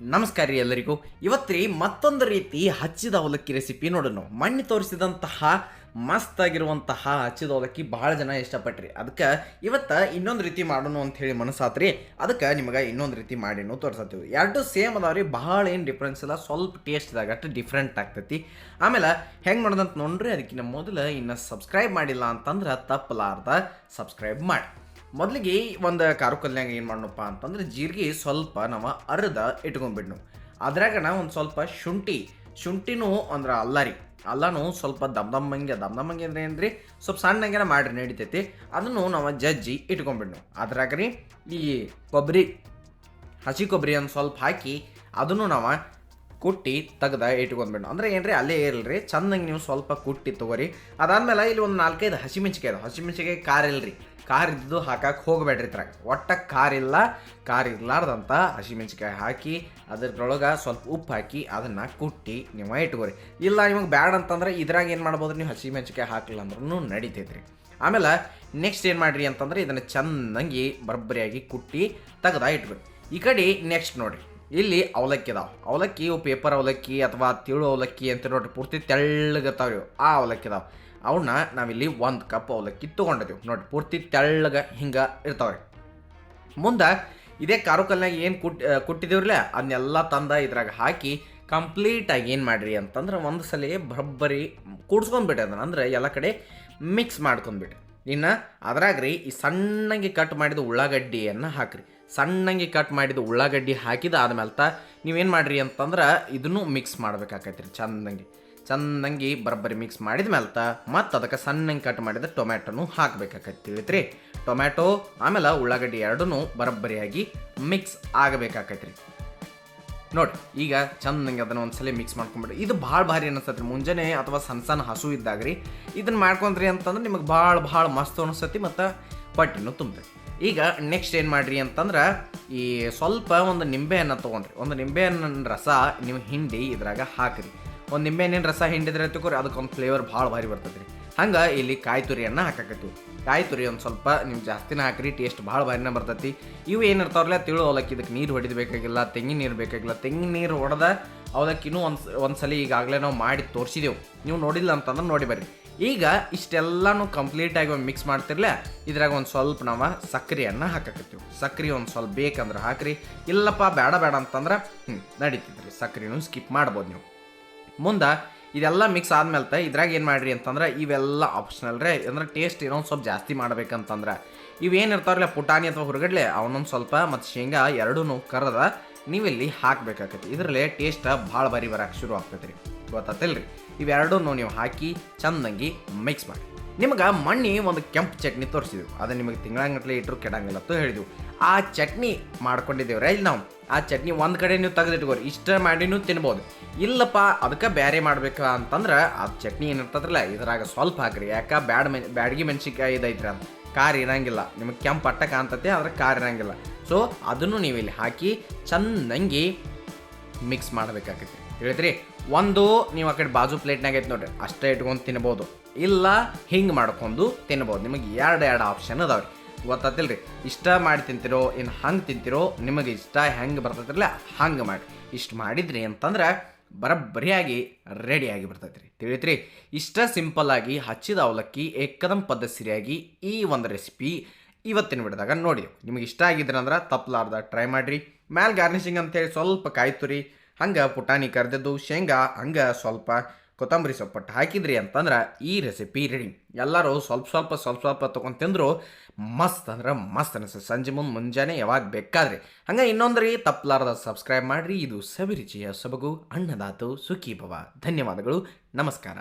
ನಮಸ್ಕಾರ ರೀ ಎಲ್ಲರಿಗೂ. ರೀ ಮತ್ತೊಂದು ರೀತಿ ಹಚ್ಚಿದ ಅವಲಕ್ಕಿ ರೆಸಿಪಿ ನೋಡೋಣ ಮಣ್ಣು ತೋರಿಸಿದಂತಹ, ಮಸ್ತ್ ಆಗಿರುವಂತಹ ಹಚ್ಚಿದ ಅವಲಕ್ಕಿ ಭಾಳ ಜನ ಇಷ್ಟಪಟ್ರಿ. ಅದಕ್ಕೆ ಇವತ್ತು ಇನ್ನೊಂದು ರೀತಿ ಮಾಡೋಣ ಅಂತ ಹೇಳಿ ಮನಸ್ಸಾತ್ರಿ. ಅದಕ್ಕೆ ನಿಮಗೆ ಇನ್ನೊಂದು ರೀತಿ ಮಾಡಿನೂ ತೋರ್ಸತ್ತೀವಿ. ಎರಡು ಸೇಮ್ ಅದಾವ್ರಿ ಭಾಳ ಏನು ಡಿಫ್ರೆನ್ಸ್ ಇಲ್ಲ. ಸ್ವಲ್ಪ ಟೇಸ್ಟ್ದಾಗ ಅಷ್ಟು ಡಿಫ್ರೆಂಟ್ ಆಗ್ತೈತಿ. ಆಮೇಲೆ ಹೆಂಗೆ ಮಾಡೋದಂತ ನೋಡ್ರಿ. ಅದಕ್ಕಿಂತ ಮೊದಲು ಇನ್ನು ಸಬ್ಸ್ಕ್ರೈಬ್ ಮಾಡಿಲ್ಲ ಅಂತಂದ್ರೆ ತಪ್ಪಲಾರ್ದ ಸಬ್ಸ್ಕ್ರೈಬ್ ಮಾಡಿ. ಮೊದಲಿಗೆ ಒಂದು ಖಾರ ಕಲ್ಯಾಗ ಏನು ಮಾಡೋಣಪ್ಪ ಅಂತಂದ್ರೆ ಜೀರಿಗೆ ಸ್ವಲ್ಪ ನಾವು ಅರ್ಧ ಇಟ್ಕೊಂಡ್ಬಿಡ್ನು ಅದ್ರಾಗ ನಾವು ಒಂದು ಸ್ವಲ್ಪ ಶುಂಠಿ, ಶುಂಠಿನೂ ಅಂದ್ರೆ ಅಲ್ಲ ರೀ. ಅಲ್ಲನೂ ಸ್ವಲ್ಪ ದಮ್ ದಮ್ಮಂಗೆ ದಮ್ ದಮ್ಮಂಗೆ ಅಂದ್ರೆ ಏನ್ರಿ? ಸ್ವಲ್ಪ ಸಣ್ಣಂಗೆ ಮಾಡ್ರಿ ನಡಿತೈತಿ. ಅದನ್ನು ನಾವು ಜಜ್ಜಿ ಇಟ್ಕೊಂಡ್ಬಿಡ್ನು ಅದ್ರಾಗ ರೀ ಈ ಕೊಬ್ಬರಿ ಹಸಿ ಕೊಬ್ಬರಿ ಸ್ವಲ್ಪ ಹಾಕಿ ಅದನ್ನು ನಾವು ಕುಟ್ಟಿ ತೆಗ್ದ ಇಟ್ಕೊಂಡ್ಬಿಡು ಅಂದ್ರೆ ಏನ್ರಿ, ಅಲ್ಲೇ ಇರಲ್ರಿ ಚೆನ್ನಾಗಿ ನೀವು ಸ್ವಲ್ಪ ಕುಟ್ಟಿ ತಗೋರಿ. ಅದಾದ್ಮೇಲೆ ಇಲ್ಲಿ ಒಂದು ನಾಲ್ಕೈದು ಹಸಿಮೆಣ್ಸಿಕಾಯಿ ಅದು ಹಸಿಮೆಣ್ಸಿಕಾಯಿ ಕಾರ್ ಇಲ್ರಿ. ಖಾರ ಇದ್ದು ಹಾಕಕ್ಕೆ ಹೋಗಬೇಡ್ರಿ ಇದ್ರಾಗ. ಒಟ್ಟ ಖಾರ ಇಲ್ಲ, ಖಾರ ಹಸಿ ಹಸಿಮೆಣ್ಸಿಕಾಯಿ ಹಾಕಿ ಅದ್ರೊಳಗೆ ಸ್ವಲ್ಪ ಉಪ್ಪು ಹಾಕಿ, ಅದನ್ನು ಕುಟ್ಟಿ ನೀವು ಇಟ್ಕೋರಿ. ಇಲ್ಲ ನಿಮಗೆ ಬ್ಯಾಡ ಅಂತಂದ್ರೆ ಇದ್ರಾಗ ಏನು ಮಾಡ್ಬೋದು, ನೀವು ಹಸಿಮೆಣ್ಸಿಕಾಯಿ ಹಾಕಲಿಲ್ಲ ಅಂದ್ರೂ ನಡಿತೈತ್ರಿ. ಆಮೇಲೆ ನೆಕ್ಸ್ಟ್ ಏನು ಮಾಡ್ರಿ ಅಂತಂದ್ರೆ, ಇದನ್ನು ಚೆನ್ನಾಗಿ ಬರಬ್ಬರಿಯಾಗಿ ಕುಟ್ಟಿ ತೆಗ್ದ ಇಟ್ಬಿಡಿ ಈ ಕಡೆ ನೆಕ್ಸ್ಟ್ ನೋಡ್ರಿ. ಇಲ್ಲಿ ಅವಲಕ್ಕಿ ಅದಾವ. ಅವಲಕ್ಕಿ, ಇವು ಪೇಪರ್ ಅವಲಕ್ಕಿ ಅಥವಾ ತಿಳು ಅವಲಕ್ಕಿ ಅಂತ ನೋಡ್ರಿ, ಪೂರ್ತಿ ತೆಳ್ಳಗತ್ತಾವ ಇವು. ಆ ಅವಲಕ್ಕಿ ಅದಾವ. ಅವನ್ನ ನಾವಿಲ್ಲಿ ಒಂದು ಕಪ್ ಅವಲಕ್ಕಿ ತೊಗೊಂಡಿದ್ದೀವಿ ನೋಡಿ ಪೂರ್ತಿ ತೆಳ್ಳಗ ಹಿಂಗೆ ಇರ್ತಾವ್ರಿ ಮುಂದೆ ಇದೇ ಕಾರು ಕಲ್ನಾಗ ಏನು ಕುಟ್ ಕುಟ್ಟಿದೇವ್ರಲ್ಲ ಅದನ್ನೆಲ್ಲ ತಂದ ಇದ್ರಾಗ ಹಾಕಿ ಕಂಪ್ಲೀಟಾಗಿ ಏನು ಮಾಡ್ರಿ ಅಂತಂದ್ರೆ ಒಂದು ಸಲ ಬರೋಬ್ಬರಿ ಕೂಡ್ಸ್ಕೊಂಡ್ಬಿಟ್ರಿ ಅದನ್ನ. ಅಂದ್ರೆ ಎಲ್ಲ ಕಡೆ ಮಿಕ್ಸ್ ಮಾಡ್ಕೊಂಡ್ಬಿಟ್ರಿ ಇನ್ನು ಅದ್ರಾಗ ರೀ ಈ ಸಣ್ಣಗೆ ಕಟ್ ಮಾಡಿದ ಉಳ್ಳಾಗಡ್ಡಿಯನ್ನು ಹಾಕ್ರಿ. ಸಣ್ಣಗೆ ಕಟ್ ಮಾಡಿದ ಉಳ್ಳಾಗಡ್ಡಿ ಹಾಕಿದ ಆದ್ಮೇಲೆ ತ ನೀವೇನು ಮಾಡ್ರಿ ಅಂತಂದ್ರೆ ಇದನ್ನು ಮಿಕ್ಸ್ ಮಾಡ್ಬೇಕಾಕೈತಿ ರೀ ಚಂದಂಗೆ. ಚಂದಂಗಿ ಬರಬ್ಬರಿ ಮಿಕ್ಸ್ ಮಾಡಿದ ಮೇಲೆ ಮತ್ತು ಅದಕ್ಕೆ ಸಣ್ಣಂಗೆ ಕಟ್ ಮಾಡಿದ ಟೊಮ್ಯಾಟೊನು ತಿಳಿತು ತಿಳಿತ್ರಿ. ಟೊಮ್ಯಾಟೊ, ಆಮೇಲೆ ಉಳ್ಳಾಗಡ್ಡಿ ಎರಡೂ ಬರಬ್ಬರಿಯಾಗಿ ಮಿಕ್ಸ್ ಆಗಬೇಕಾಕೈತ್ರಿ. ನೋಡಿ ಈಗ ಚಂದಂಗೆ ಅದನ್ನ ಒಂದ್ಸಲ ಮಿಕ್ಸ್ ಮಾಡ್ಕೊಂಬಿಡ್ರಿ. ಇದು ಭಾಳ ಭಾರಿ ಅನಿಸ್ತೈತಿ ಮುಂಜಾನೆ ಅಥವಾ ಸಣ್ಣ ಸಣ್ಣ ಹಸು ಇದ್ದಾಗ ರೀ ಇದನ್ನು ಮಾಡ್ಕೊಂಡ್ರಿ ಅಂತಂದ್ರೆ ನಿಮಗೆ ಭಾಳ ಭಾಳ ಮಸ್ತ್ ಅನಿಸ್ತೈತಿ ಮತ್ತು ಹೊಟ್ಟೆನೂ ತುಂಬತೈತಿ. ಈಗ ನೆಕ್ಸ್ಟ್ ಏನು ಮಾಡ್ರಿ ಅಂತಂದ್ರೆ ಈ ಸ್ವಲ್ಪ ಒಂದು ನಿಂಬೆಹಣ್ಣು ತೊಗೊಂಡ್ರಿ. ಒಂದು ನಿಂಬೆಹಣ್ಣಿನ ರಸ ನೀವು ಹಿಂಡಿ ಇದ್ರಾಗ ಹಾಕ್ರಿ. ಒಂದು ನಿಂಬೆಹಣ್ಣಿನ ರಸ ಹಿಂಡಿದ್ರೆ ತಗೋರಿ ಅದಕ್ಕೊಂದು ಫ್ಲೇವರ್ ಭಾಳ ಭಾರಿ ಬರ್ತದ್ರಿ. ರೀ ಹಂಗೆ ಇಲ್ಲಿ ಕಾಯಿ ತುರಿಯನ್ನು ಹಾಕಾಕತ್ತೀವಿ. ಕಾಯಿ ತುರಿ ಒಂದು ಸ್ವಲ್ಪ ನೀವು ಜಾಸ್ತಿನ ಹಾಕ್ರಿ ಟೇಸ್ಟ್ ಭಾಳ ಭಾರಿನ ಬರ್ತೈತಿ. ಇವು ಏನಿರ್ತಾವ್ರಲ್ಲ ತಿಳು ಅವಲಕ್ಕಿ ಇದಕ್ಕೆ ನೀರು ಹೊಡಿಬೇಕಾಗಿಲ್ಲ ತೆಂಗಿನ ನೀರು ಬೇಕಾಗಿಲ್ಲ. ತೆಂಗಿನ ನೀರು ಹೊಡೆದ ಅವಲಕ್ಕಿನೂ ಒಂದು ಒಂದು ಸಲ ಈಗಾಗಲೇ ನಾವು ಮಾಡಿ ತೋರಿಸಿದೆವು. ನೀವು ನೋಡಿಲ್ಲ ಅಂತಂದ್ರೆ ನೋಡಿ ಬರ್ರಿ. ಈಗ ಇಷ್ಟೆಲ್ಲನೂ ಕಂಪ್ಲೀಟಾಗಿ ಒಂದು ಮಿಕ್ಸ್ ಮಾಡ್ತಿರ್ಲೆ, ಇದ್ರಾಗ ಒಂದು ಸ್ವಲ್ಪ ನಾವು ಸಕ್ಕರೆಯನ್ನು ಹಾಕಕತ್ತೀವಿ. ಸಕ್ಕರೆ ಒಂದು ಸ್ವಲ್ಪ ಬೇಕಂದ್ರೆ ಹಾಕ್ರಿ, ಇಲ್ಲಪ್ಪ ಬೇಡ ಬೇಡ ಅಂತಂದ್ರೆ ಹ್ಞೂ ನಡೀತಿದ್ರಿ ಸಕ್ಕರೆನೂ ಸ್ಕಿಪ್ ಮಾಡ್ಬೋದು ನೀವು. ಮುಂದೆ ಇದೆಲ್ಲ ಮಿಕ್ಸ್ ಆದ್ಮೇಲೆ ಇದ್ರಾಗ ಏನು ಮಾಡ್ರಿ ಅಂತಂದ್ರೆ, ಇವೆಲ್ಲ ಆಪ್ಷನಲ್ ರೀ. ಅಂದ್ರೆ ಟೇಸ್ಟ್ ಏನೋ ಸ್ವಲ್ಪ ಜಾಸ್ತಿ ಮಾಡ್ಬೇಕಂತಂದ್ರೆ. ಇವೇನು ಇರ್ತಾವ್ರಲ್ಲ, ಪುಟಾಣಿ ಅಥವಾ ಹೊರಗಡ್ಲೆ, ಅವನೊಂದು ಸ್ವಲ್ಪ ಮತ್ತು ಶೇಂಗಾ ಎರಡೂ ಕರದ ನೀವಿಲ್ಲಿ ಹಾಕ್ಬೇಕಾಗತ್ತೆ ಇದರಲ್ಲಿ ಟೇಸ್ಟ್ ಭಾಳ ಬರಿ ಬರಕ್ಕೆ ಶುರು ಆಗ್ತೈತೆ ರೀ ಗೊತ್ತಾತಿಲ್ರಿ? ಇವೆರಡೂ ನೀವು ಹಾಕಿ ಚಂದಂಗಿ ಮಿಕ್ಸ್ ಮಾಡಿ. ನಿಮ್ಗೆ ಮಣ್ಣಿ ಒಂದು ಕೆಂಪು ಚಟ್ನಿ ತೋರಿಸಿದ್ವಿ. ಅದು ನಿಮಗೆ ತಿಂಗಳಂಗಟ್ಲೆ ಇಟ್ಟರು ಕೆಡಂಗಿಲ್ಲ ಅಂತ ಹೇಳಿದ್ವಿ. ಆ ಚಟ್ನಿ ಮಾಡ್ಕೊಂಡಿದ್ದೇವ್ರ ಇಲ್ಲಿ ನಾವು? ಆ ಚಟ್ನಿ ಒಂದು ಕಡೆ ನೀವು ತೆಗೆದಿಟ್ಕೋರಿ. ಇಷ್ಟ ಮಾಡಿನೂ ತಿನ್ಬೋದು. ಇಲ್ಲಪ್ಪ, ಅದಕ್ಕೆ ಬೇರೆ ಮಾಡ್ಬೇಕು ಅಂತಂದ್ರೆ ಆ ಚಟ್ನಿ ಏನಿರ್ತದ್ರಲ್ಲ, ಇದ್ರಾಗ ಸ್ವಲ್ಪ ಹಾಕ್ರಿ. ಯಾಕೆ ಬ್ಯಾಡ್ ಮೆನ್ ಬ್ಯಾಡ್ಗಿ ಮೆಣಸಿನ್ಕಾಯಿ ಇದೈತ್ರಿ ಅಂತ. ಖಾರ ಇರಂಗಿಲ್ಲ. ನಿಮಗೆ ಕೆಂಪು ಅಟ್ಟ ಕಾಣ್ತತೆ ಆದ್ರೆ ಖಾರ ಇರಂಗಿಲ್ಲ. ಸೊ ಅದನ್ನು ನೀವು ಇಲ್ಲಿ ಹಾಕಿ ಚೆನ್ನಾಗಿ ಮಿಕ್ಸ್ ಮಾಡ್ಬೇಕಾಗತ್ತೆ. ಹೇಳಿದ್ರಿ, ಒಂದು ನೀವು ಆ ಕಡೆ ಬಾಜು ಪ್ಲೇಟ್ನಾಗ ಐತೆ ನೋಡ್ರಿ, ಅಷ್ಟೇ ಇಟ್ಕೊಂಡು ತಿನ್ಬೋದು. ಇಲ್ಲ, ಹಿಂಗೆ ಮಾಡ್ಕೊಂಡು ತಿನ್ಬೋದು. ನಿಮಗೆ ಎರಡು ಎರಡು ಆಪ್ಷನ್ ಅದಾವ್ರಿ. ಗೊತ್ತಾತಿಲ್ರಿ, ಇಷ್ಟ ಮಾಡಿ ತಿಂತಿರೋ ಇನ್ನು ಹಂಗೆ ತಿಂತಿರೋ, ನಿಮಗೆ ಇಷ್ಟ ಹೆಂಗೆ ಬರ್ತೈತಿರಲ್ಲ, ಹಂಗೆ ಮಾಡಿ. ಇಷ್ಟು ಮಾಡಿದ್ರಿ ಅಂತಂದ್ರೆ ಬರಬ್ಬರಿಯಾಗಿ ರೆಡಿಯಾಗಿ ಬರ್ತೈತೆ ರೀ ತಿಳಿತ್ರಿ, ಇಷ್ಟ ಸಿಂಪಲ್ಲಾಗಿ ಹಚ್ಚಿದ ಅವಲಕ್ಕಿ ಏಕದಂ ಪದ್ಧತಿಯಾಗಿ ಈ ಒಂದು ರೆಸಿಪಿ ಇವತ್ತಿನ ಬಿಡಿದಾಗ ನೋಡಿ, ನಿಮಗೆ ಇಷ್ಟ ಆಗಿದ್ರೆ ಅಂದ್ರೆ ತಪ್ಪಲಾರ್ದ ಟ್ರೈ ಮಾಡಿರಿ. ಮ್ಯಾಲೆ ಗಾರ್ನಿಷಿಂಗ್ ಅಂತೇಳಿ ಸ್ವಲ್ಪ ಕಾಯ್ತುರಿ ಹಂಗೆ ಪುಟಾಣಿ ಕರೆದಿದ್ದು, ಶೇಂಗಾ, ಹಂಗೆ ಸ್ವಲ್ಪ ಕೊತ್ತಂಬರಿ ಸೊಪ್ಪಟ್ಟು ಹಾಕಿದ್ರಿ ಅಂತಂದ್ರೆ ಈ ರೆಸಿಪಿ ರೆಡಿ ಎಲ್ಲರೂ ಸ್ವಲ್ಪ ಸ್ವಲ್ಪ ಸ್ವಲ್ಪ ಸ್ವಲ್ಪ ತೊಗೊಂಡು ತಿಂದರು ಮಸ್ತ್ ಅಂದ್ರೆ ಮಸ್ತ್ ಅನಿಸ್ತದೆ ಸಂಜೆ ಮುಂದೆ ಮುಂಜಾನೆ ಯಾವಾಗ ಬೇಕಾದ್ರಿ. ಹಂಗೆ ಇನ್ನೊಂದ್ರಿ, ತಪ್ಪಲಾರ್ದ ಸಬ್ಸ್ಕ್ರೈಬ್ ಮಾಡಿರಿ. ಇದು ಸವಿರುಚಿಯ ಸೊಬಗು ಅಣ್ಣದಾತು ಸುಖಿ ಭವ ಧನ್ಯವಾದಗಳು. ನಮಸ್ಕಾರ.